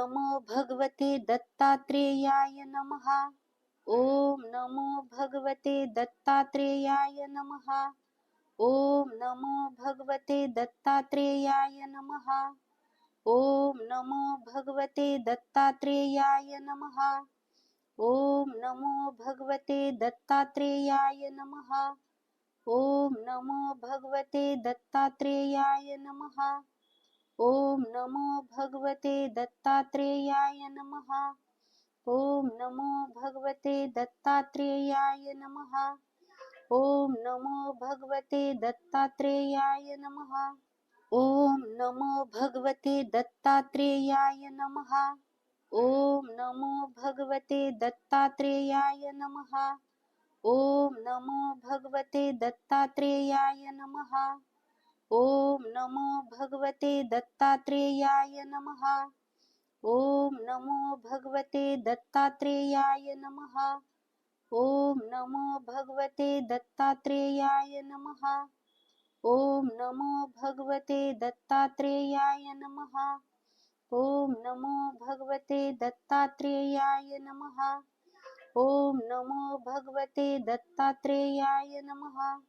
नमो भगवते दत्तात्रेयाय नमः. ॐ नमो भगवते दत्तात्रेयाय नमः. ॐ नमो भगवते दत्तात्रेयाय नमः. ॐ नमो भगवते दत्तात्रेयाय नमः. ॐ नमो भगवते दत्तात्रेयाय नमः. ॐ नमो भगवते दत्तात्रेयाय नमः. ओम नमो भगवते दत्तात्रेयाय नमः। ओम नमो भगवते दत्तात्रेयाय नमः। ओम नमो भगवते दत्तात्रेयाय नमः। ओम नमो भगवते दत्तात्रेयाय नमः। ओम नमो भगवते दत्तात्रेयाय नमः। ओम नमो भगवते दत्तात्रेयाय नमः। ओम नमो भगवते दत्तात्रेयाय नमः। ओम नमो भगवते दत्तात्रेयाय नमः। ओम नमो भगवते दत्तात्रेयाय नमः। ओम नमो भगवते दत्तात्रेयाय नमः। ओम नमो भगवते दत्तात्रेयाय नमः। ओम नमो भगवते दत्तात्रेयाय नमः।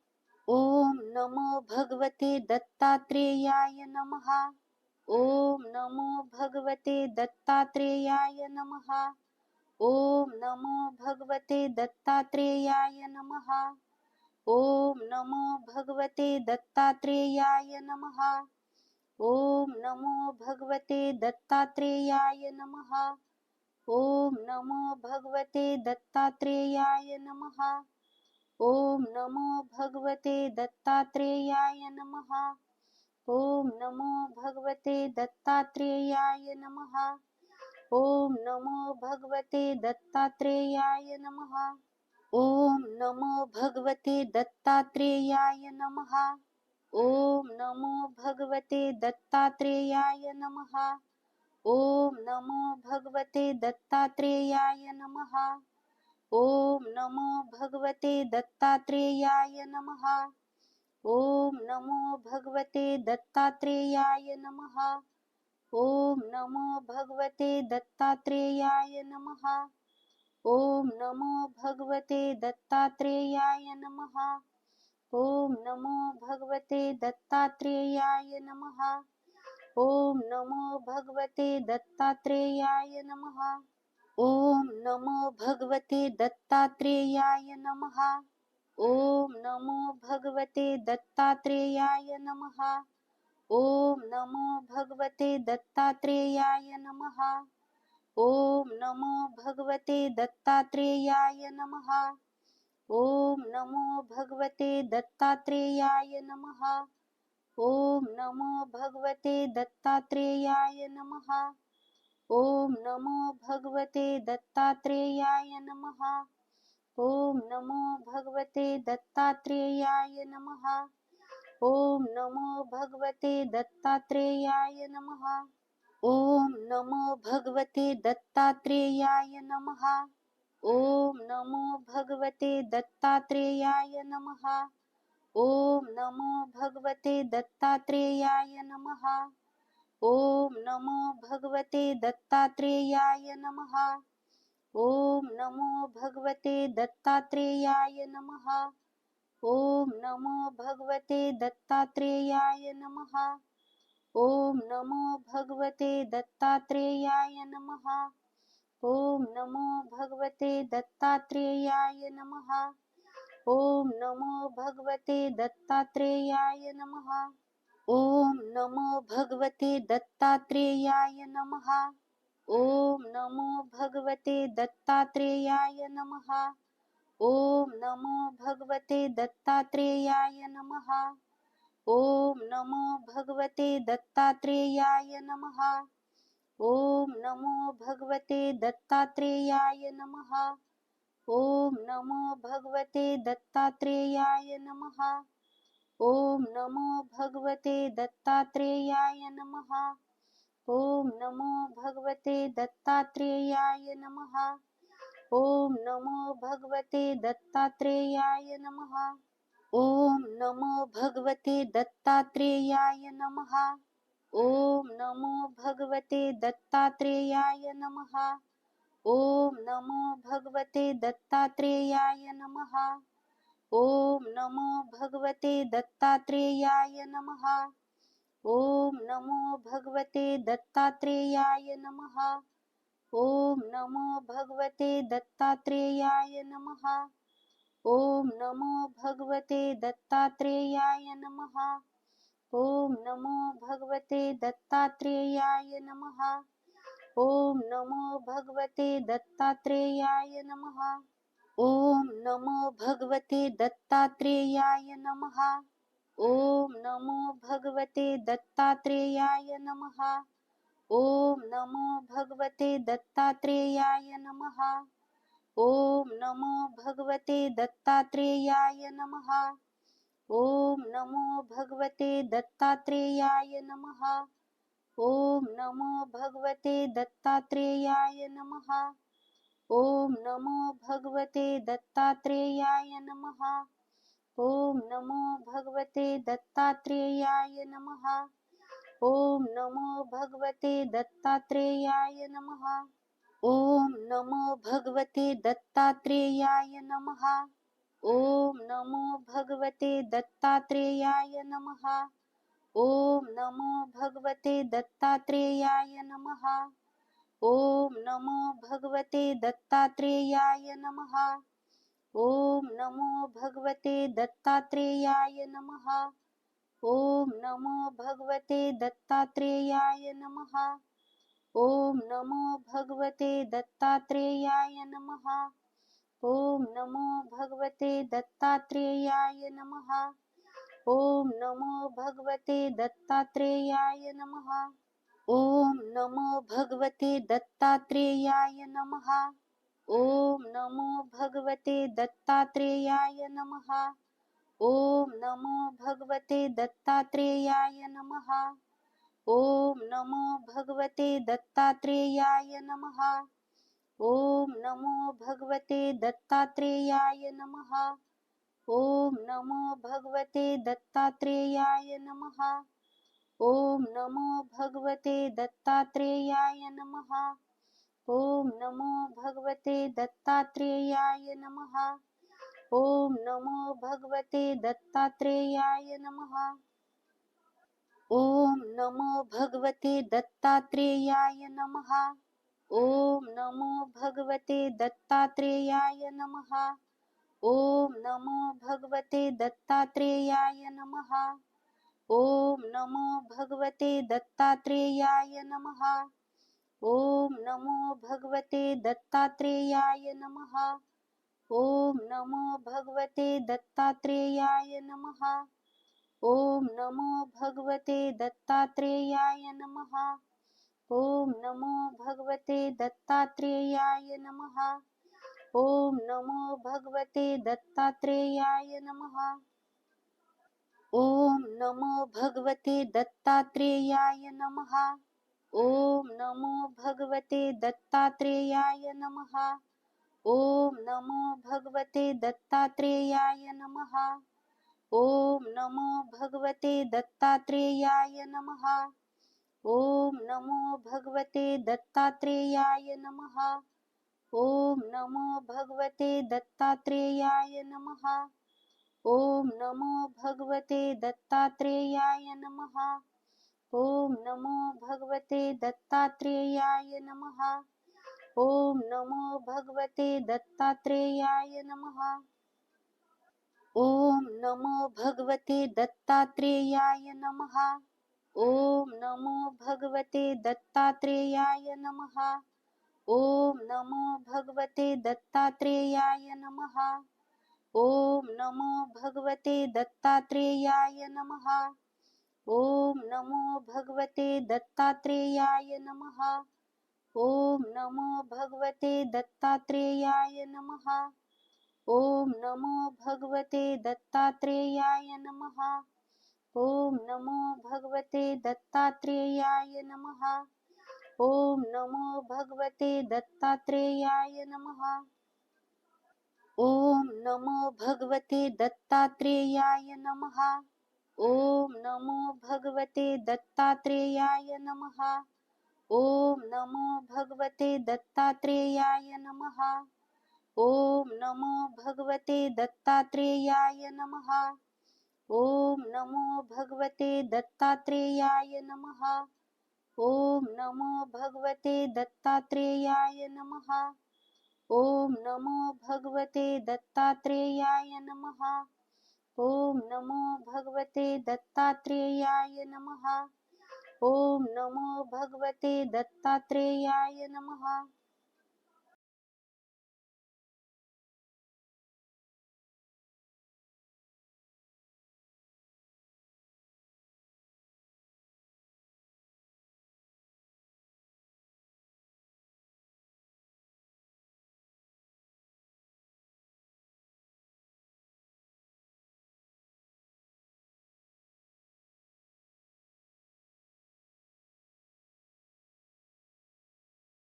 ओम नमो भगवते दत्तात्रेयाय नमः। ओम नमो भगवते दत्तात्रेयाय नमः। ओम नमो भगवते दत्तात्रेयाय नमः। ओम नमो भगवते दत्तात्रेयाय नमः। ओम नमो भगवते दत्तात्रेयाय नमः। ओम नमो भगवते दत्तात्रेयाय नमः। ओम नमो भगवते दत्तात्रेयाय नमः। ओम नमो भगवते दत्तात्रेयाय नमः। ओम नमो भगवते दत्तात्रेयाय नमः। ओम नमो भगवते दत्तात्रेयाय नमः। ओम नमो भगवते दत्तात्रेयाय नमः। ओम नमो भगवते दत्तात्रेयाय नमः। ओम नमो भगवते दत्तात्रेयाय नमः। ओम नमो भगवते दत्तात्रेयाय नमः। ओम नमो भगवते दत्तात्रेयाय नमः। ओम नमो भगवते दत्तात्रेयाय नमः। ओम नमो भगवते दत्तात्रेयाय नमः। ओम नमो भगवते दत्तात्रेयाय नमः। ओम नमो भगवते दत्तात्रेयाय नमः। ओम नमो भगवते दत्तात्रेयाय नमः। ओम नमो भगवते दत्तात्रेयाय नमः। ओम नमो भगवते दत्तात्रेयाय नमः। ओम नमो भगवते दत्तात्रेयाय नमः। ओम नमो भगवते दत्तात्रेयाय नमः। ओम नमो भगवते दत्तात्रेयाय नमः। ओम नमो भगवते दत्तात्रेयाय नमः। ओम नमो भगवते दत्तात्रेयाय नमः। ओम नमो भगवते दत्तात्रेयाय नमः। ओम नमो भगवते दत्तात्रेयाय नमः। ओम नमो भगवते दत्तात्रेयाय नमः। ओम नमो भगवते दत्तात्रेयाय नमः। ओम नमो भगवते दत्तात्रेयाय नमः। ओम नमो भगवते दत्तात्रेयाय नमः। ओम नमो भगवते दत्तात्रेयाय नमः। ओम नमो भगवते दत्तात्रेयाय नमः। ओम नमो भगवते दत्तात्रेयाय नमः। ओम नमो भगवते दत्तात्रेयाय नमः। ओम नमो भगवते दत्तात्रेयाय नमः। ओम नमो भगवते दत्तात्रेयाय नमः। ओम नमो भगवते दत्तात्रेयाय नमः। ओम नमो भगवते दत्तात्रेयाय नमः। ओम नमो भगवते दत्तात्रेयाय नमः। ओम नमो भगवते दत्तात्रेयाय नमः। ओम नमो भगवते दत्तात्रेयाय नमः। ओम नमो भगवते दत्तात्रेयाय नमः। ओम नमो भगवते दत्तात्रेयाय नमः। ॐ नमो भगवते दत्तात्रेयाय नमः। ॐ नमो भगवते दत्तात्रेयाय नमः। ॐ नमो भगवते दत्तात्रेयाय नमः। ॐ नमो भगवते दत्तात्रेयाय नमः। ॐ नमो भगवते दत्तात्रेयाय नमः। ॐ नमो भगवते दत्तात्रेयाय नमः। ॐ नमो भगवते दत्तात्रेयाय नमः। ॐ नमो भगवते दत्तात्रेयाय नमः। ॐ नमो भगवते दत्तात्रेयाय नमः। ॐ नमो भगवते दत्तात्रेयाय नमः। ॐ नमो भगवते दत्तात्रेयाय नमः। ॐ नमो भगवते दत्तात्रेयाय नमः। ॐ नमो भगवते दत्तात्रेयाय नमः। ॐ नमो भगवते दत्तात्रेयाय नमः। ॐ नमो भगवते दत्तात्रेयाय नमः। ॐ नमो भगवते दत्तात्रेयाय नमः। ॐ नमो भगवते दत्तात्रेयाय नमः। ॐ नमो भगवते दत्तात्रेयाय नमः। ॐ नमो भगवते दत्तात्रेयाय नमः। ॐ नमो भगवते दत्तात्रेयाय नमः। ॐ नमो भगवते दत्तात्रेयाय नमः। ॐ नमो भगवते दत्तात्रेयाय नमः। ॐ नमो भगवते दत्तात्रेयाय नमः। ॐ नमो भगवते दत्तात्रेयाय नमः। ॐ नमो भगवते दत्तात्रेयाय नमः। ॐ नमो भगवते दत्तात्रेयाय नमः। ॐ नमो भगवते दत्तात्रेयाय नमः। ॐ नमो भगवते दत्तात्रेयाय नमः। ॐ नमो भगवते दत्तात्रेयाय नमः। ॐ नमो भगवते दत्तात्रेयाय नमः। ॐ नमो भगवते दत्तात्रेयाय नमः। ॐ नमो भगवते दत्तात्रेयाय नमः। ॐ नमो भगवते दत्तात्रेयाय नमः। ॐ नमो भगवते दत्तात्रेयाय नमः। ॐ नमो भगवते दत्तात्रेयाय नमः। ॐ नमो भगवते दत्तात्रेयाय नमः। ॐ नमो भगवते दत्तात्रेयाय नमः। ॐ नमो भगवते दत्तात्रेयाय नमः। ॐ नमो भगवते दत्तात्रेयाय नमः। ॐ नमो भगवते दत्तात्रेयाय नमः। ॐ नमो भगवते दत्तात्रेयाय नमः। ॐ नमो भगवते दत्तात्रेयाय नमः। ॐ नमो भगवते दत्तात्रेयाय नमः। ॐ नमो भगवते दत्तात्रेयाय नमः। ॐ नमो भगवते दत्तात्रेयाय नमः। ॐ नमो भगवते दत्तात्रेयाय नमः। ॐ नमो भगवते दत्तात्रेयाय नमः। ॐ नमो भगवते दत्तात्रेयाय नमः। ॐ नमो भगवते दत्तात्रेयाय नमः। ॐ नमो भगवते दत्तात्रेयाय नमः। ॐ नमो भगवते दत्तात्रेयाय नमः। ॐ नमो भगवते दत्तात्रेयाय नमः। ॐ नमो भगवते दत्तात्रेयाय नमः। ॐ नमो भगवते दत्तात्रेयाय नमः। ॐ नमो भगवते दत्तात्रेयाय नमः। ॐ नमो भगवते दत्तात्रेयाय नमः। ॐ नमो भगवते दत्तात्रेयाय नमः। ॐ नमो भगवते दत्तात्रेयाय नमः। ॐ नमो भगवते दत्तात्रेयाय नमः। ॐ नमो भगवते दत्तात्रेयाय नमः। ॐ नमो भगवते दत्तात्रेयाय नमः। ॐ नमो भगवते दत्तात्रेयाय नमः। ॐ नमो भगवते दत्तात्रेयाय नमः। ॐ नमो भगवते दत्तात्रेयाय नमः। ॐ नमो भगवते दत्तात्रेयाय नमः। ॐ नमो भगवते दत्तात्रेयाय नमः। ॐ नमो भगवते दत्तात्रेयाय नमः। ॐ नमो भगवते दत्तात्रेयाय नमः। ॐ नमो भगवते दत्तात्रेयाय नमः। ॐ नमो भगवते दत्तात्रेयाय नमः। ॐ नमो भगवते दत्तात्रेयाय नमः।